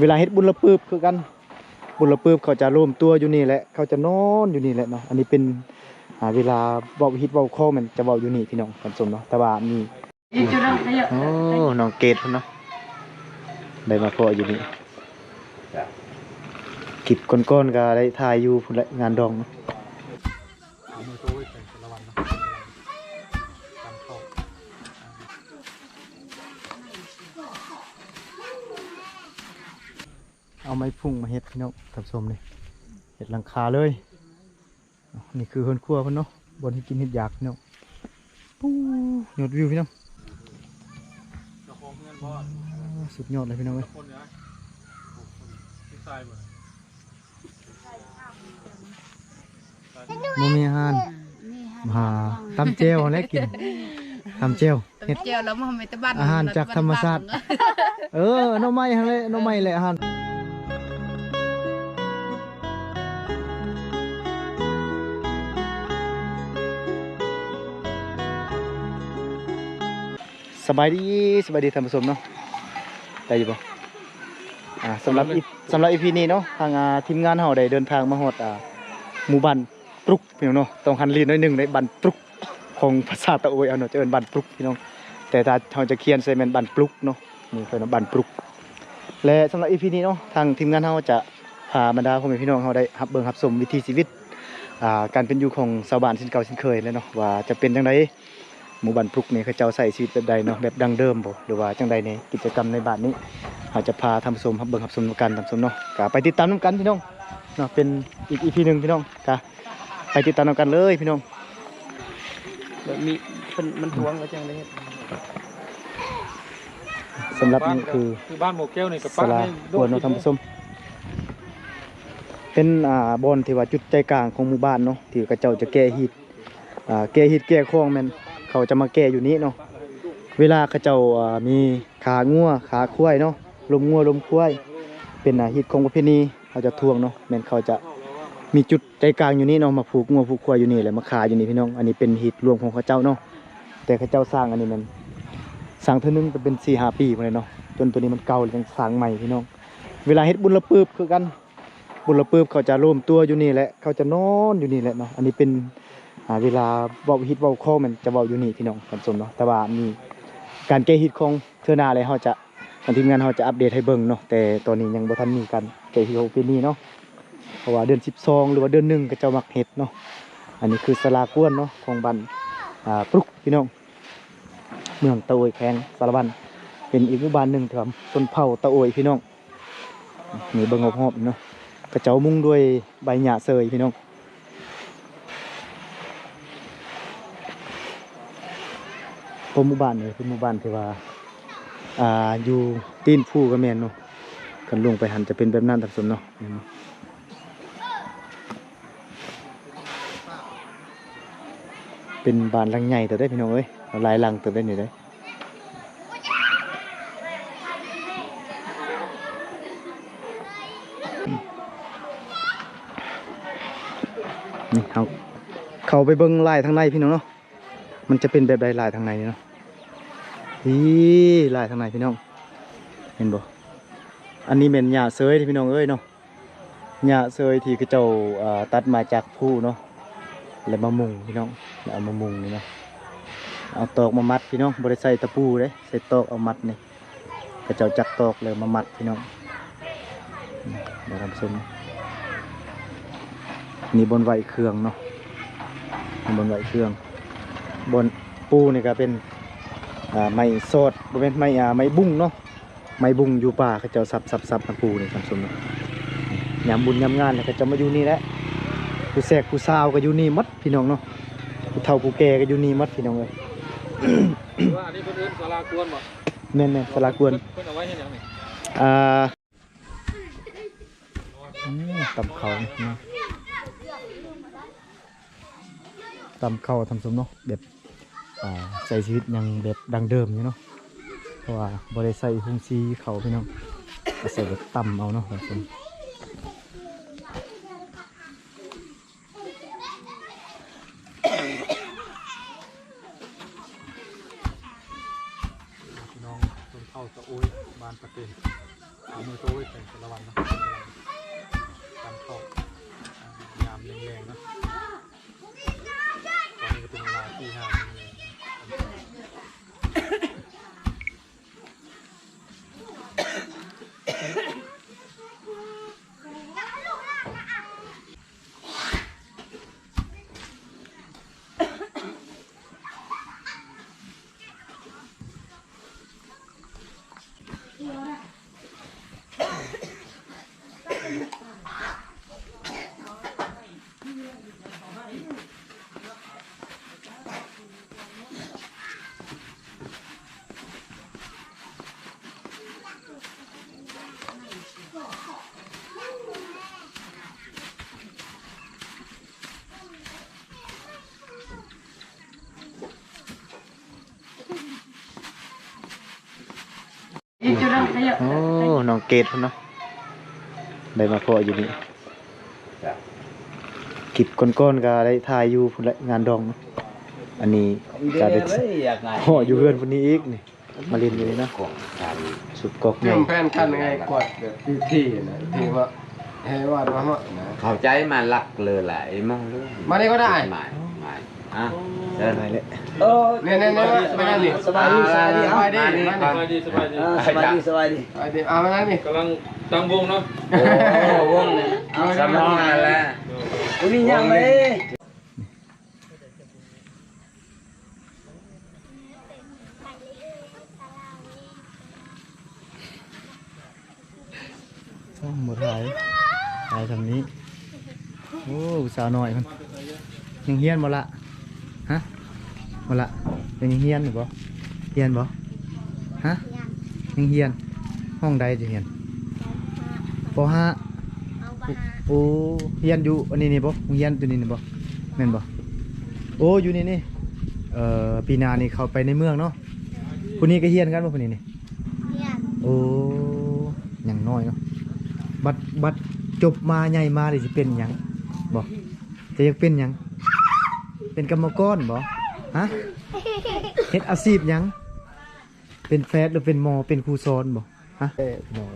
เวลาเฮ็ดบุญละปืบคือกัน บุญละปืบเขาจะรวมตัวอยู่นี่แหละ เขาจะนอนอยู่นี่แหละเนาะ อันนี้เป็นอ่าเวลาเว้าฮิตเว้าคอมันจะเว้าอยู่นี่พี่น้องท่านผู้ชมเนาะ แต่ว่ามีโอ้ น้องเกดพุ่นเนาะ ได้มาพออยู่นี่คลิปก้อนๆก็ได้ถ่ายอยู่พุ่นแหละงานดองเนาะ เอาไม้พุ่งมาเฮ็ดพี่น้องท่านผู้ชมนี่เฮ็ดหลังคาเลยอ๋อนี่คือเฮือนครัวเพิ่นเนาะบนที่กินเฮ็ดอยากพี่น้องปู้ยอดวิวพี่น้องอ๋อสุดยอดเลยพี่น้องเอ้ยบ่มีอาหารมาตำเจลและกินตำเจลเฮ็ดเจียวแล้วมันไม่ตะบันอาหารจากธรรมชาติเออหน้อไม้หั่นแหละหน้อไม้แหละอาหาร สบายดีสบายดีท่านผู้ชมเนาะได้อยู่บ่อ่าสำหรับอีสำหรับอีพีนี้เนาะทางอ่าทีมงานเฮาได้เดินทางมาฮอดอ่าหมู่บ้านปรุกพี่น้องเนาะต้องหันลีนหน้อยหนึ่งในบ้านปรุกของภาษาตะโอยเอาเนาะจะเอินบ้านปรุกพี่น้อง แต่ถ้าเราจะเขียนใส่แม่นบันปลุกเนาะนี่คือบันปลุก และสำหรับอีพีนี้เนาะทางทีมงานเราจะพาบรรดาพ่อแม่พี่น้องเราได้รับเบิ่งรับชมวิถีชีวิตอ่าการเป็นอยู่ของชาวบ้านสินเก่าสินเคยเลยเนาะว่าจะเป็นจังได หมู่บ้านปลุกนี่เขาเจ้าใส่ชีวิตแบบใดเนาะแบบดังเดิมบ่หรือว่าจังใดในกิจกรรมในบ้านนี้เราจะพาทำชมรับเบิ่งรับชมกันทำชมเนาะก็ไปติดตามนํกันพี่น้องเนาะเป็นอีกอีพีหนึงพี่น้องก็ไปติดตามนํกันเลยพี่น้องแบบมีมันมันทวงก็จังเลยเฮ็ดสำหรับนี่คือคือบ้านหมวกแก้วนี่กับสป้าลาให้บวนเนาะท่านผู้ชมเป็นอ่าบอนที่ว่าจุดใจกลางของหมู่บ้านเนาะที่กระเจ้าจะแก้ฮีตอ่าแก้ฮีตแก้คลองแม่น เขาจะมาแก้อยู่นี้เนาะเวลากระเจ้ามีขางัวขาควายเนาะลมงัวลมควายเป็นอาฮีตของประเพณีเขาจะทวงเนาะแม่นเขาจะมีจุดใจกลางอยู่นี่เนาะมาผูกงัวผูกควายอยู่นี่แหละมาขาอยู่นี่พี่น้อง อันนี้เป็นฮีตรวมของเขาเจ้าเนาะแต่เขาเจ้าสร้างอันนี้มันสร้างเท่านึงก็เป็นสี่ห้าปีมาเลยเนาะจนตัวนี้มันเก่าเลยต้องสร้างใหม่พี่น้อง เวลาเฮ็ดบุญละปืบคือกันบุญละปืบเขาจะรวมตัวอยู่นี่แหละเขาจะนอนอยู่นี่แหละเนาะอันนี้เป็น อ่าเวลาเว้าฮิตเว้าคมันจะเว้าอยู่นี่พี่น้องท่านผู้ชมเนาะแต่ว่ามีการแก้ฮิตของเทือนาเลยเฮาจะทางทีมงานเฮาจะอัปเดตให้เบิ่งเนาะแต่ตอนนี้ยังบ่ทันมีการแก้ฮิตของปีนี้เนาะเพราะว่าเดือน12หรือว่าเดือนหนึ่งก็จะมักเฮ็ดเนาะอันนี้คือสลากวนเนาะของบ้านอ่าปรุกพี่น้องเมืองตะโอยแขวงสารวัตรเป็นอีกหมู่บ้านหนึ่งที่ว่าชนเผ่าตะโอยพี่น้องมีเบิ่งหอบๆเนาะกระเจ้ามุงด้วยใบหญ้าเซยพี่น้อง ผมหมู่บ้านนี่เป็นหมู่บ้านที่ว่าอ่าอยู่ตีนผู้ก็แม่นเนาะกันลงไปหันจะเป็นแบบนั้นทับสนเนาะเป็นบ้านหลังใหญ่แต่ได้พี่น้องเอ้ยหลายหลังเติบได้นี่ได้นี่เขาเขาไปเบิ้งลายทางในพี่น้องเนาะมันจะเป็นแบบใดลายทางในเนาะ นี่ลายทางในพี่น้อง เห็นบ่อันนี้เป็นหญ้าเซยที่พี่น้องเอ้ยเนาะหญ้าเซยที่กระเจ้าตัดมาจากผู้เนาะแล้วมามุงพี่น้องแล้วเอามามุงนี่เนาะเอาตอกมามัดพี่น้องบ่ได้ใส่ตะปูเด้ใส่ตอกเอามัดนี่กระเจ้าจักตอกเลยมามัดพี่น้องมเดี๋ยวทำส้มนี่บนไหวเครื่องเนาะบนไหวเครื่อง บนปูนี่ก็เป็น ไม้โซดบเป็นไม้อ่าไม้บุ้งเนาะไม้บุ้งอยู่ป่าเขาเจ้าสับสับสับน้ำปูนี่สำสมเนาะยามบุญยามงานเนี่ยเขาเจะมาอยู่นี่แหละผู้แสกผู้สาวก็อยู่นี่หมัดพี่น้องเนาะผู้เฒ่าผู้แก่ก็อยู่นี่หมัดพี่น้องเลยว่าอันนี้เพิ่นเอิ้นศาลากวนบ่แม่นแม่นสลากวนเพิ่นเอาไว้ให้หยังนี่อ่าอืมตำเขาเนาะตำเขาทำสมเนาะแบบอ่า ใส่ชีวิตยังแบบดังเดิมอยู่เนาะเพราะว่าบริใส่หุงซีเขาพี่น้องใส่แบบต่ำเอาเนาะทำสม พี่น้องคนเข้าตะโอยบ้านตะเต็นเอามือตะโอยแต่ง แต่ละวันเนาะตามเข้ายามแรงๆเนาะตอนนี้ก็เป็นเวลาที่ห้าโมงเย็น อีกจุดนึงขยับ โอ้น้องเกดพุ่นเนาะได้มาพออยู่นี่คลิปก้อนๆก็ได้ถ่ายอยู่พุ่นแหละงานดองเนาะอันนี้ก็ได้ห่ออยู่เพื่อนพุ่นนี้อีกนี่มาเล่นอยู่นี่นะสุดกอกใหเรื่ญ่องแฟนกันไงกดแบบที่นะที่ว่าให้ว่าว่าว่านะเข้าใจมาหลักเลยแหละไอ้มองเลยมานี่ก็ได้หมายหมาย อะเดินได้แหละเนี่ยเนี่ยเนี่ยมานั่นนี่สบายดีสบายดีสบายดีมานี่มาก่อนนี่สบายดีสบายดีสบายดีสบายดีเอามานั่นนี่กำลังตั้งวงเนาะโอ้วงเนี่ยสมองนั่นแหละมีอย่างเลยต้องหมดหลายหลายทำนี้ โอ้สาวน้อยมันยังเฮียนบ่ละฮะ บ่ละยังเฮียนอยู่บ่เฮียนบ่ฮะยังเฮียน ห้องใดจะเฮียนปห้าโอ้เฮียนอยู่อันนี้นี่บ่เฮียนตัวนี้นี่บ่แม่นบ่โอ้อยู่นี่นี่เอ่อปีหนานี่เข้าไปในเมืองเนาะผู้นี้ก็เฮียนกันบ่ผู้นี้นี่โอ้ยังน้อยเนาะบัดบัดจบมาใหญ่มาเลยสิเป็นหยังบ่จะอยากเป็นหยังเป็นกรรมกรบ่ ฮะเฮ็ดอาชีพหยัง เป็นแฟดหรือเป็นหมอเป็นครูสอนบ่ฮะเอ้ยหมอ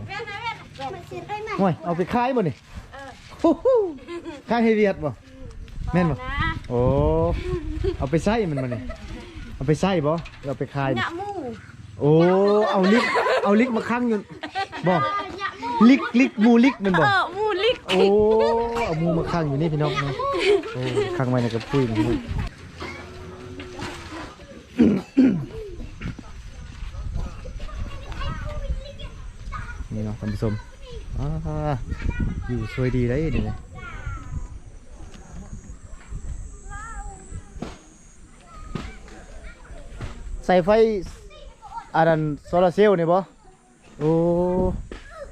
โอ้ยเอาไปขายบ่นี่โอ้โหขายให้เวียดบ่แม่นบ่โอ้เอาไปใส่มันมานี่เอาไปใส่บ่เอาไปขายบ่โอ้เอาลิกเอาลิกมาคั่งอยู่บ่ลิกลิกมูลิกแมันบ่เออมูลิกโอ้เอามูมาคั่งอยู่นี่พี่น้องเนาะโอ้คั่งไว้ในกระปุ้ยนะลูกนี่เนาะท่าน ผู้ชมอยู่สวยดีได้ดี๋ยใส่ไฟอันนั้นโซลาเซลล์นี่บ่โอ้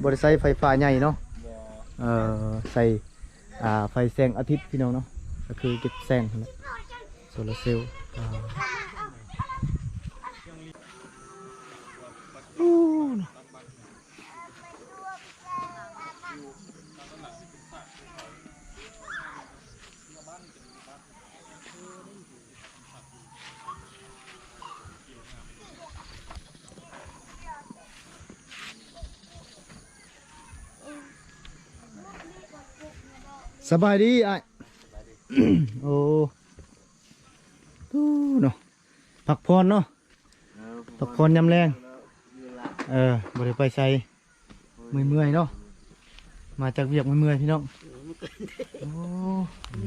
บริใส่ไฟฟ้าใหญ่เนาะเออใส่อ่าไฟแสงอาทิตย์พี่น้องเนาะก็คือเก็บแสงนะโซลาเซลล์อ่าโอ้เนาะ สบายดีไอ้โอ้ดูเนาะพักผ่อนเนาะพักผ่อนยำแรงเออบริไปใส่เมื่อยเมื่อยเนาะมาจากเวียกเมื่อยๆพี่น้องโอ้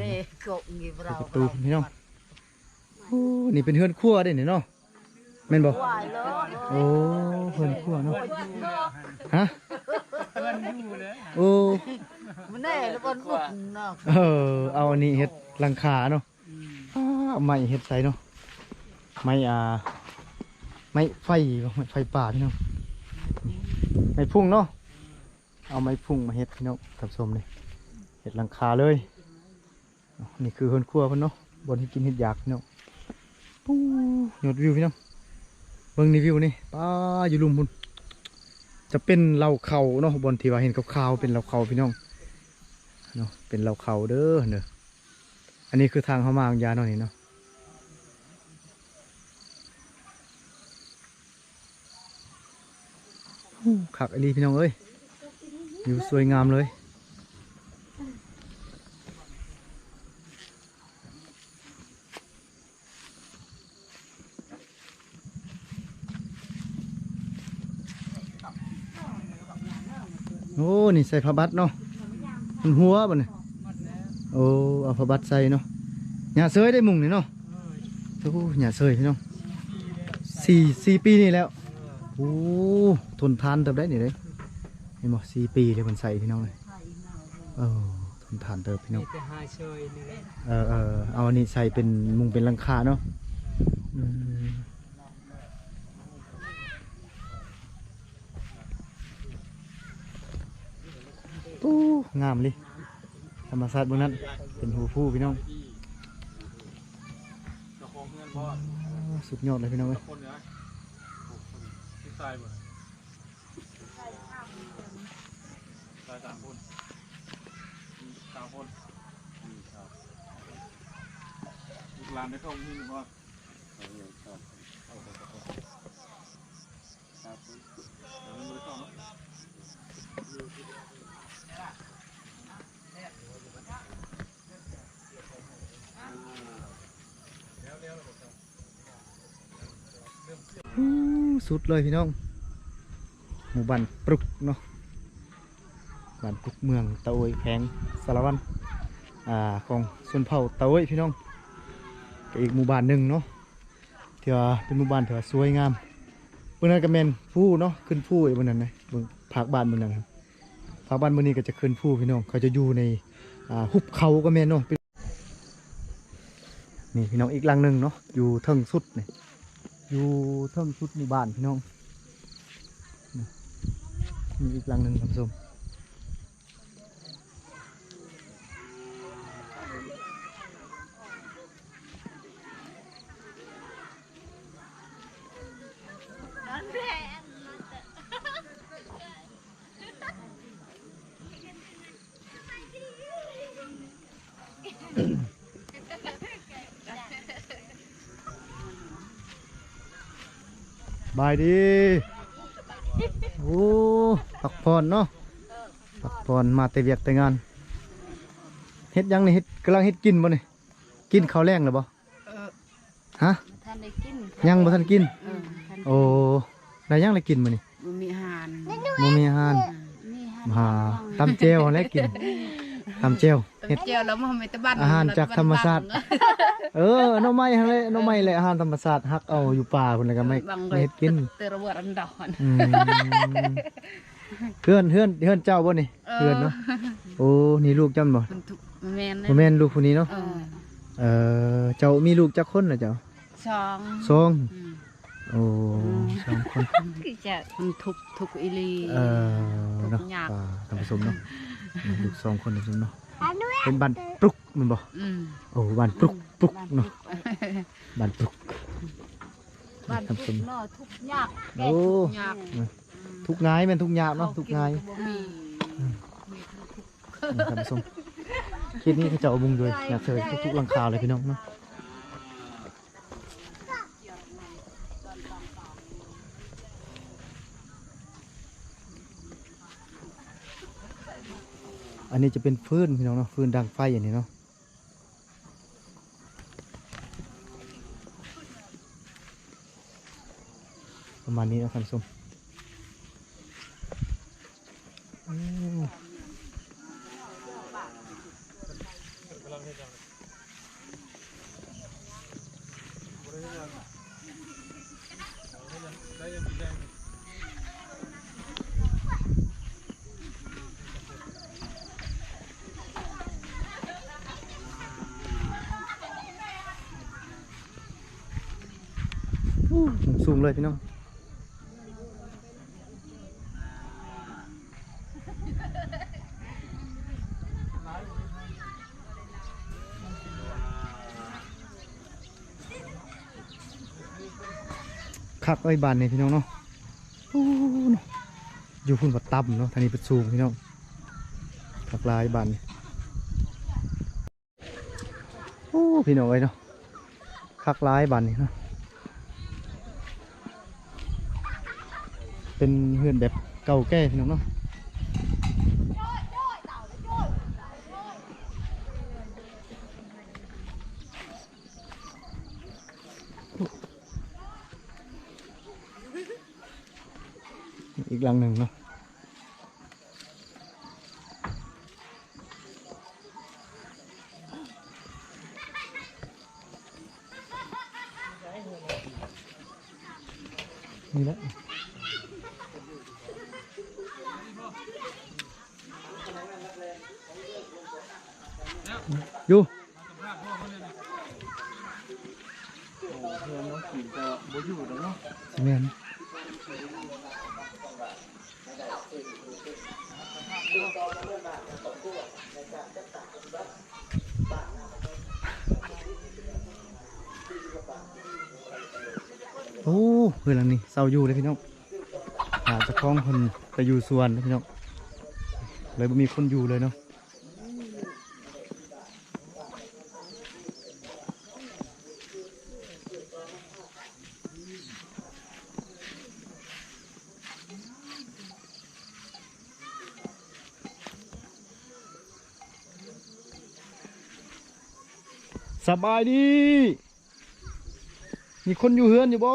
นี่กบงี้เปิดเราประตูพี่น้องโอ้นี่เป็นเฮือนครัวเด้เนี่ยเนาะแม่นบอกโอ้เฮือนครัวเนาะฮะ โอ้มันแน่แล้วมันบุกเนาะเออ เอาอันนี้เฮ็ดหลังคาเนาะอ้าเอาไม้เฮ็ดใส่เนาะไม้อ่าไม้ไฟบ่ไม้ไฟป่าพี่น้องไม้พุ่งเนาะเอาไม้พุ่งมาเฮ็ดพี่น้องทับสมนี่เฮ็ดหลังคาเลยนี่คือเฮือนครัวเพิ่นเนาะบนที่กินเฮ็ดยากพี่น้องปูยอดวิวพี่น้องเบิ่งนี่วิวนี่ป้าอยู่ลุมพุ่น จะเป็นเหล่าเขาเนาะบนที่ว่าเห็นขาวๆเป็นเหล่าเขาพี่น้องเนาะเป็นเหล่าเขาเด้อเนอะอันนี้คือทางเข้ามาของยาเนาะนี่เนาะขักอันนี้พี่น้องเอ้ยอยู่สวยงามเลย โอ้ นี่ใส่ผ้าบัตรเนาะมันหัวบ่เนี่ยโอ้เอาผ้าบัตรใส่เนาะหยาเสยได้มุงนี่เนาะโอ้หยาเสยพี่น้องสี่สี่ปีนี่แล้วโอ้ทนทานเติบได้นี่เลยเห็นบ่สี่ปีเลยมันใส่พี่น้องเลยเออทนทานเติบพี่น้องแต่หาเชยนี่แหละเออเออเอาอันนี้ใส่เป็นมุงเป็นหลังคาเนาะ งามเลยธรรมศาสตร์บนนั้น เป็นหูฟูพี่น้องสุดยอดเลยพี่น้องเอ้ยสามคนสามคนลูกหลานได้เข้าที่หนึ่งว่าครับ อู้ สุดเลยพี่น้อง หมู่บ้านปรุกเนาะบ้านปรุกเมืองตะโอยแขงสารวันอ่าของส่วนเผ่าตะโอยพี่น้องก็อีกหมู่บ้านหนึ่งเนาะที่ว่าเป็นหมู่บ้านที่ว่าสวยงามเมื่อนั้นก็แมนผู้เนาะขึ้นผู้อีกบนนั้นนะเบิ่งภาคบ้านบนนั้นครับภาคบ้านบนนี้ก็จะขึ้นผู้พี่น้องเขาจะอยู่ในอ่าหุบเขาก็แมนเนาะนี่พี่น้องอีกหลังหนึ่งเนาะอยู่เทิงสุดเนี่ย อยู่เทิงชุดหมู่บ้านพี่น้อง มีอีกหลังหนึ่งท่านผู้ชม บายดีโอ้พักผ่อนเนาะพักผ่อนมาแต่เวียกแต่งานเฮ็ดหยังนี่เฮ็ดกำลังเฮ็ดกินบ่นี่กินข้าวแรงหรือบ่ฮะท่านได้กินยังบ่ทันกินเออท่านโอ้ได้ยังเลยกินมื้อนี่บ่มีอาหารบ่มีอาหารนี่ฮะมาตำแจวแล้วกินตำแจว เฮ็ด เจียวแล้วมันไม่ตะบันอาหารจากธรรมชาติ เออหน่อไม้หั่นแหละหน่อไม้แหละอาหารธรรมชาติฮักเอาอยู่ป่าพุ่นแล้วก็ไม่บางไม่เฮ็ดกินเตอระเบิดอันดอน อืมเพื่อนเพื่อนเพื่อนเจ้าบ่นี่เพื่อนเนาะโอ้นี่ลูกจ้าบ่มันทุกแม่นบ่แม่นลูกผู้นี้เนาะเออเออเจ้ามีลูกจักคนเหรอเจ้าสองสองอืมโอ้สองคน คือจะมันทุกทุกอีหลี เออเนาะทุกอยาก ป่าท่านผู้ชมเนาะ ลูกสองคนท่านผู้ชมเนาะ เป็นบ้านปลุกแมันบ่อืมโอ้บ้านปลุกปลุกเนาะบ้านปลุกบ้านท่านทุผู้ชกมเนาะทุกยากโอ้ยากทุกงายแม่นทุกยามเนาะทุกงายบ่มีนี่ท่านผู้ชมคลิปนี้เขาจะเอามุงด้วยอยากเจอทุกๆหลังคาเลยพี่น้องเนาะ อันนี้จะเป็นฟืนพี่น้องเนาะฟืนดังไฟอย่างนี้เนาะประมาณนี้นะคันผู้ชมอ้สูง เลยพี่น้องคักไอ้บานนี่พี่น้องเนาะอยู่พุ่นวัดต่ำเนาะทางนี้เป็นสูงพี่น้องคักลายบานนี่โอ้พี่น้องเอ้ยเนาะคักลายบานนี่เนาะ เป็นเฮือนแบบเก่าแก่พี่น้องเนาะอีกหลังหนึ่งเนาะ อ้เพื่อนหลังนี้เศร้าอยู่เลยพี่น้องอาจะคล้องคนไปอยู่สวนพี่น้องเลยบ่มีคนอยู่เลยเนาะสบายดี มีคนอยู่เฮือนอยู่บ่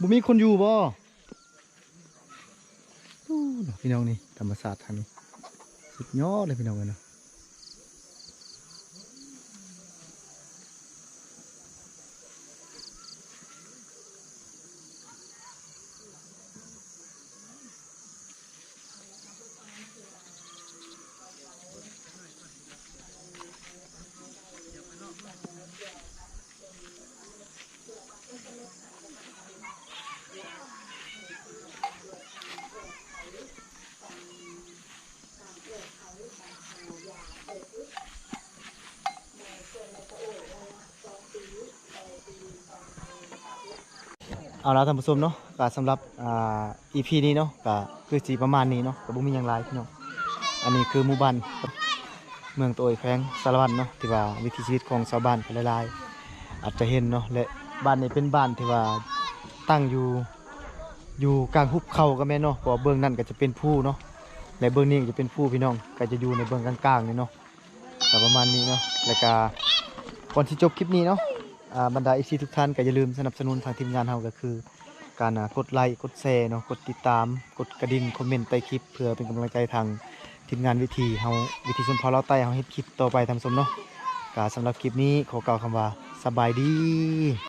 บ่มีคนอยู่บ่พี่น้องนี่ธรรมศาสตร์ทางนี้สุดยอดเลยพี่น้องเลยเนาะ เอาละท่านผู้ชมเนาะก็สำหรับอ่า EP นี้เนาะก็คือสีประมาณนี้เนาะก็บ่มีหยังหลายพี่น้องอันนี้คือหมู่บ้านเมืองโตยแขวงสารวัตรเนาะที่ว่าวิถีชีวิตของชาวบ้านก็หลายๆอาจจะเห็นเนาะและบ้านนี้เป็นบ้านที่ว่าตั้งอยู่อยู่กลางหุบเขาก็แม่นเนาะเพราะว่าเบื้องนั้นก็จะเป็นภูเนาะและเบื้องนี้ก็จะเป็นภูพี่น้องก็จะอยู่ในเบื้องกลางๆนี่เนาะก็ประมาณนี้เนาะแล้วก็ก่อนที่จบคลิปนี้เนาะ บรรดา FC ทุกท่านก็อย่าลืมสนับสนุนทางทีมงานเราก็คือ การกดไลค์กดแชร์เนาะกดติดตาม กดกระดิ่งคอมเมนต์ใต้คลิปเพื่อเป็นกำลังใจทางทีมงานวิธีเฮาวิธีชนเผ่าเราใต้เฮาเฮ็ดคลิปต่อไปทำสมเนาะก็สำหรับคลิปนี้ขอกล่าวคำว่าสบายดี